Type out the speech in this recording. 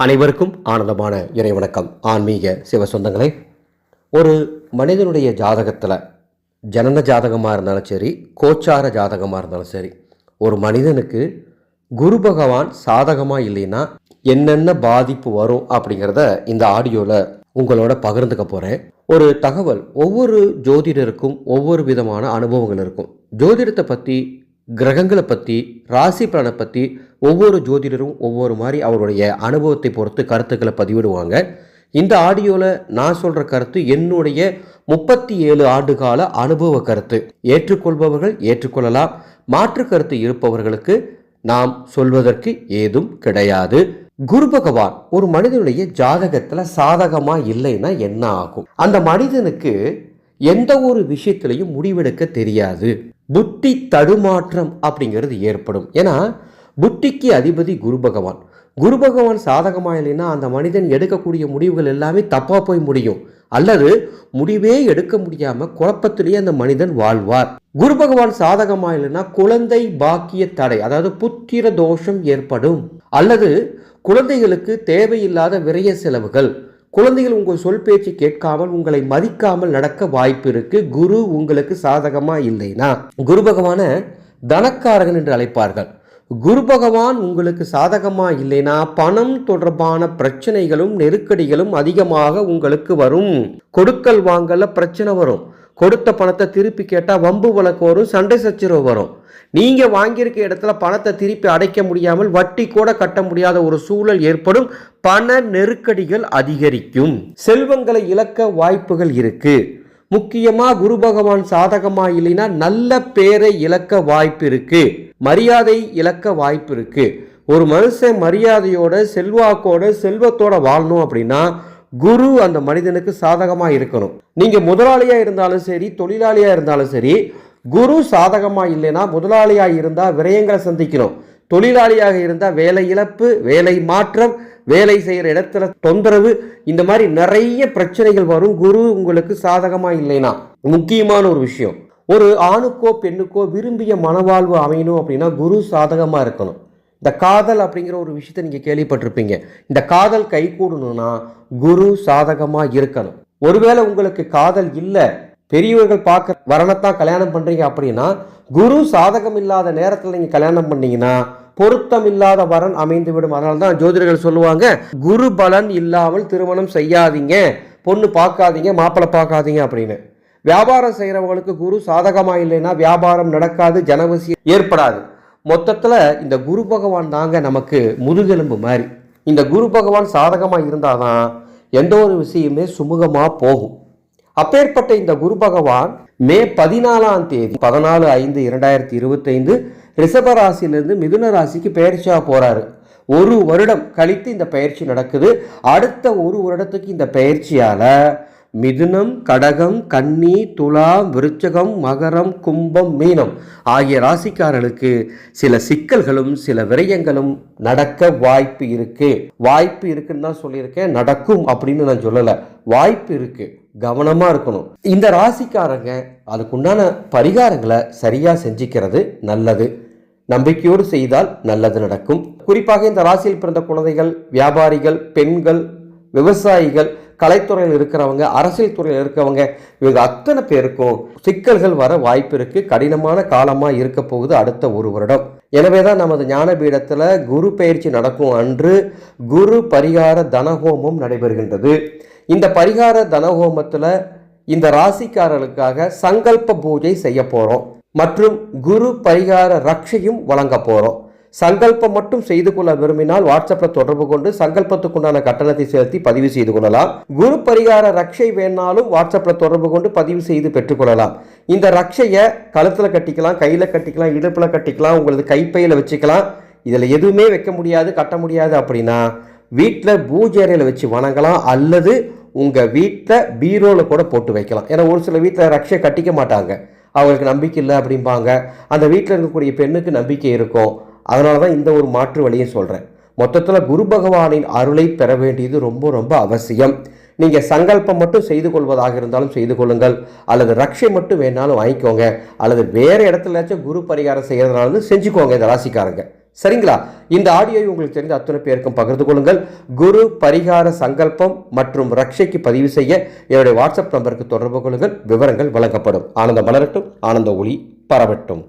அனைவருக்கும் ஆனந்தமான இறைவணக்கம் ஆன்மீக சிவ சொந்தங்களே ஒரு மனிதனுடைய ஜாதகத்தில் ஜனன ஜாதகமாக இருந்தாலும் சரி கோச்சார ஜாதகமாக இருந்தாலும் சரி ஒரு மனிதனுக்கு குரு பகவான் சாதகமாக இல்லைன்னா என்னென்ன பாதிப்பு வரும் அப்படிங்கிறத இந்த ஆடியோவில் உங்களோட பகிர்ந்துக்க போகிறேன் ஒரு தகவல் ஒவ்வொரு ஜோதிடருக்கும் ஒவ்வொரு விதமான அனுபவங்கள் இருக்கும். ஜோதிடத்தை பற்றி கிரகங்களை பற்றி ராசி பலனை பற்றி ஒவ்வொரு ஜோதிடரும் ஒவ்வொரு மாதிரி அவருடைய அனுபவத்தை பொறுத்து கருத்துக்களை பதிவிடுவாங்க. இந்த ஆடியோவில் நான் சொல்கிற கருத்து என்னுடைய முப்பத்தி ஏழு ஆண்டு கால அனுபவ கருத்து. ஏற்றுக்கொள்பவர்கள் ஏற்றுக்கொள்ளலாம். மாற்று கருத்து இருப்பவர்களுக்கு நாம் சொல்வதற்கு ஏதும் கிடையாது. குரு பகவான் ஒரு மனிதனுடைய ஜாதகத்தில் சாதகமாக இல்லைன்னா என்ன ஆகும்? அந்த மனிதனுக்கு எந்த ஒரு விஷயத்திலையும் முடிவெடுக்க தெரியாது. புத்தி தடுமாற்றம் அப்படிங்கிறது ஏற்படும். ஏன்னா புத்திக்கு அதிபதி குரு பகவான். குரு பகவான் சாதகமாக இல்லைன்னா அந்த மனிதன் எடுக்கக்கூடிய முடிவுகள் எல்லாமே தப்பாக போய் முடியும். அல்லது முடிவே எடுக்க முடியாமல் குழப்பத்திலேயே அந்த மனிதன் வாழ்வார். குரு பகவான் சாதகமாக இல்லைன்னா குழந்தை பாக்கிய தடை அதாவது புத்திர தோஷம் ஏற்படும். அல்லது குழந்தைகளுக்கு தேவையில்லாத விரைய செலவுகள் குழந்தைகள் உங்கள் சொல் பேச்சு கேட்காமல் உங்களை மதிக்காமல் நடக்க வாய்ப்பு இருக்கு. குரு உங்களுக்கு சாதகமா இல்லைனா? குரு பகவான தனக்காரகன் என்று அழைப்பார்கள். குரு பகவான் உங்களுக்கு சாதகமா இல்லைனா பணம் தொடர்பான பிரச்சனைகளும் நெருக்கடிகளும் அதிகமாக உங்களுக்கு வரும். கொடுக்கல் வாங்கல பிரச்சனை வரும். கொடுத்த பணத்தை திருப்பி கேட்டால் வம்பு வழக்கு வரும் சண்டை சச்சரவு வரும். நீங்கள் வாங்கியிருக்க இடத்துல பணத்தை திருப்பி அடைக்க முடியாமல் வட்டி கூட கட்ட முடியாத ஒரு சூழல் ஏற்படும். பண நெருக்கடிகள் அதிகரிக்கும். செல்வங்களை இழக்க வாய்ப்புகள் இருக்குது முக்கியமாக குரு பகவான் சாதகமாக இல்லைன்னா நல்ல பேரை இழக்க வாய்ப்பு இருக்குது மரியாதை இழக்க வாய்ப்பு இருக்குது ஒரு மனுஷன் மரியாதையோட செல்வாக்கோட செல்வத்தோட வாழணும் அப்படின்னா குரு அந்த மனிதனுக்கு சாதகமாக இருக்கணும். நீங்கள் முதலாளியாக இருந்தாலும் சரி தொழிலாளியாக இருந்தாலும் சரி குரு சாதகமாக இல்லைன்னா முதலாளியாக இருந்தால் விரயங்களை சந்திக்கணும். தொழிலாளியாக இருந்தால் வேலை இழப்பு வேலை மாற்றம் வேலை செய்கிற இடத்துல தொந்தரவு இந்த மாதிரி நிறைய பிரச்சனைகள் வரும். குரு உங்களுக்கு சாதகமாக இல்லைன்னா. முக்கியமான ஒரு விஷயம். ஒரு ஆணுக்கோ பெண்ணுக்கோ விரும்பிய மனவாழ்வு அமையணும் அப்படின்னா குரு சாதகமாக இருக்கணும். இந்த காதல் அப்படிங்கிற ஒரு விஷயத்தை நீங்கள் கேள்விப்பட்டிருப்பீங்க. இந்த காதல் கை கூடணும்னா குரு சாதகமாக இருக்கணும். ஒருவேளை உங்களுக்கு காதல் இல்லை பெரியவர்கள் பார்க்க வரணைத்தான் கல்யாணம் பண்ணுறீங்க அப்படின்னா குரு சாதகம் இல்லாத நேரத்தில் நீங்கள் கல்யாணம் பண்ணீங்கன்னா பொருத்தம் இல்லாத வரன் அமைந்து விடும். அதனால தான் ஜோதிடர்கள் சொல்லுவாங்க குரு பலன் இல்லாமல் திருமணம் செய்யாதீங்க பொண்ணு பார்க்காதீங்க மாப்பிள்ளை பார்க்காதீங்க அப்படின்னு. வியாபாரம் செய்கிறவங்களுக்கு குரு சாதகமாக இல்லைன்னா வியாபாரம் நடக்காது ஜனவசி ஏற்படாது. மொத்தத்தில் இந்த குரு பகவான் தாங்க நமக்கு முதுகெலும்பு மாதிரி. இந்த குரு பகவான் சாதகமாக இருந்தால் தான் எந்த ஒரு விஷயமே சுமூகமாக போகும். அப்பேற்பட்ட இந்த குரு பகவான் மே பதினாலாம் தேதி பதினாலு ஐந்து இரண்டாயிரத்தி இருபத்தைந்து ரிஷப ராசியிலிருந்து மிதுன ராசிக்கு பயிற்சியாக போகிறாரு ஒரு வருடம் கழித்து இந்த பயிற்சி நடக்குது. அடுத்த ஒரு வருடத்துக்கு இந்த பயிற்சியால் மிதுனம் கடகம் கன்னி துலா விருச்சகம் மகரம் கும்பம் மீனம் ஆகிய ராசிக்காரர்களுக்கு சில சிக்கல்களும் சில விரயங்களும் நடக்க வாய்ப்பு இருக்கு. வாய்ப்பு இருக்குன்னு தான் சொல்லியிருக்கேன். நடக்கும் அப்படின்னு நான் சொல்லலை. வாய்ப்பு இருக்கு. கவனமாக இருக்கணும். இந்த ராசிக்காரங்க அதுக்குண்டான பரிகாரங்களை சரியாக செஞ்சுக்கிறது நல்லது. நம்பிக்கையோடு செய்தால் நல்லது நடக்கும். குறிப்பாக இந்த ராசியில் பிறந்த குழந்தைகள் வியாபாரிகள் பெண்கள் விவசாயிகள் கலைத்துறையில் இருக்கிறவங்க அரசியல் துறையில் இருக்கிறவங்க இவங்க அத்தனை பேருக்கும் சிக்கல்கள் வர வாய்ப்பு இருக்கு. கடினமான காலமாக இருக்க போகுது அடுத்த ஒரு வருடம். எனவே தான் நமது ஞானபீடத்தில் குரு பயிற்சி நடக்கும் அன்று குரு பரிகார தனஹோமம் நடைபெறுகின்றது. இந்த பரிகார தனஹோமத்தில் இந்த ராசிக்காரர்களுக்காக சங்கல்ப பூஜை செய்ய போகிறோம் மற்றும் குரு பரிகார ரக்ஷையும் வழங்க போகிறோம் சங்கல்பம் மட்டும் செய்து கொள்ள விரும்பினால் வாட்ஸ்அப்பில் தொடர்பு கொண்டு சங்கல்பத்துக்குண்டான கட்டணத்தை செலுத்தி பதிவு செய்து கொள்ளலாம். குரு பரிகார ரக்ஷை வேணாலும் வாட்ஸ்அப்பில் தொடர்பு கொண்டு பதிவு செய்து பெற்றுக்கொள்ளலாம் இந்த ரக்ஷையை கழுத்தில் கட்டிக்கலாம் கையில் கட்டிக்கலாம் இடுப்பில் கட்டிக்கலாம் உங்களது கைப்பையில் வச்சுக்கலாம். இதில் எதுவுமே வைக்க முடியாது கட்ட முடியாது அப்படின்னா வீட்டில் பூஜை அறையில் வச்சு வணங்கலாம் அல்லது உங்கள் வீட்டில் பீரோவில் கூட போட்டு வைக்கலாம். ஏன்னா ஒரு சில வீட்டில் ரக்ஷை கட்டிக்க மாட்டாங்க. அவங்களுக்கு நம்பிக்கை இல்லை அப்படிம்பாங்க. அந்த வீட்டில் இருக்கக்கூடிய பெண்ணுக்கு நம்பிக்கை இருக்கும். அதனால தான் இந்த ஒரு மாற்று வழியை சொல்கிறேன் மொத்தத்தில் குரு பகவானின் அருளை பெற வேண்டியது ரொம்ப ரொம்ப அவசியம். நீங்கள் சங்கல்பம் மட்டும் செய்து கொள்வதாக இருந்தாலும் செய்து கொள்ளுங்கள். அல்லது ரக்ஷை மட்டும் வேணாலும் வாங்கிக்கோங்க. அல்லது வேறு இடத்துலயாச்சும் குரு பரிகாரம் செய்கிறதுனாலும் செஞ்சுக்கோங்க இந்த ராசிக்காரங்க. சரிங்களா? இந்த ஆடியோவை உங்களுக்கு தெரிந்த அத்தனை பேருக்கும் பகிர்ந்து கொள்ளுங்கள். குரு பரிகார சங்கல்பம் மற்றும் ரக்ஷைக்கு பதிவு செய்ய என்னுடைய வாட்ஸ்அப் நம்பருக்கு தொடர்பு கொள்ளுங்கள். விவரங்கள் வழங்கப்படும். ஆனந்த மலரட்டும் ஆனந்த ஒளி பரவட்டும்.